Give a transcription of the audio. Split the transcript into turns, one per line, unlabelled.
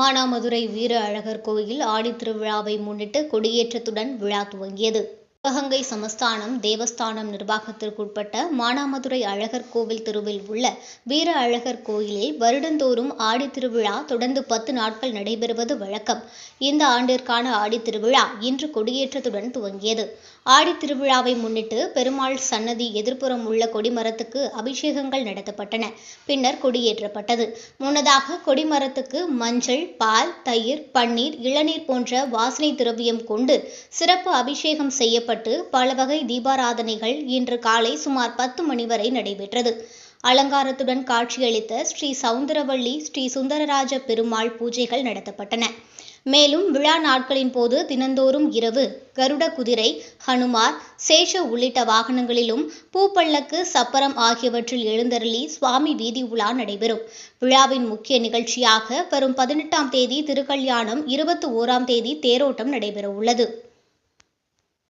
மானாமதுரை வீர அழகர் கோயில் ஆடித்திருவிழாவை முன்னிட்டு கொடியேற்றத்துடன் விழா துவங்கியது. சிவகங்கை சமஸ்தானம் தேவஸ்தானம் நிர்வாகத்திற்குட்பட்ட மானாமதுரை அழகர் கோவில் தெருவில் உள்ள வீர அழகர் கோயிலில் வருடந்தோறும் ஆடித்திருவிழா தொடர்ந்து பத்து நாட்கள் நடைபெறுவது வழக்கம். இந்த ஆண்டிற்கான ஆடித்திருவிழா இன்று கொடியேற்றத்துடன் துவங்கியது. ஆடித்திருவிழாவை முன்னிட்டு பெருமாள் சன்னதி எதிர்ப்புறம் உள்ள கொடிமரத்துக்கு அபிஷேகங்கள் நடத்தப்பட்டன. பின்னர் கொடியேற்றப்பட்டது. முன்னதாக கொடிமரத்துக்கு மஞ்சள் பால் தயிர் பன்னீர் இளநீர் போன்ற வாசனை திரவியம் கொண்டு சிறப்பு அபிஷேகம் செய்யப்பட்டு பல வகை தீபாராதனைகள் இன்று காலை சுமார் பத்து மணி வரை நடைபெற்றது. அலங்காரத்துடன் காட்சியளித்த ஸ்ரீ சவுந்தரவள்ளி ஸ்ரீ சுந்தரராஜ பெருமாள் பூஜைகள் நடத்தப்பட்டன. மேலும் விழா நாட்களின் போது தினந்தோறும் இரவு கருட குதிரை ஹனுமார் சேஷ உள்ளிட்ட வாகனங்களிலும் பூப்பள்ளக்கு சப்பரம் ஆகியவற்றில் எழுந்தருளி சுவாமி வீதி உலா நடைபெறும். விழாவின் முக்கிய நிகழ்ச்சியாக வரும் பதினெட்டாம் தேதி திருக்கல்யாணம் இருபத்தி ஓராம் தேதி தேரோட்டம் நடைபெற உள்ளது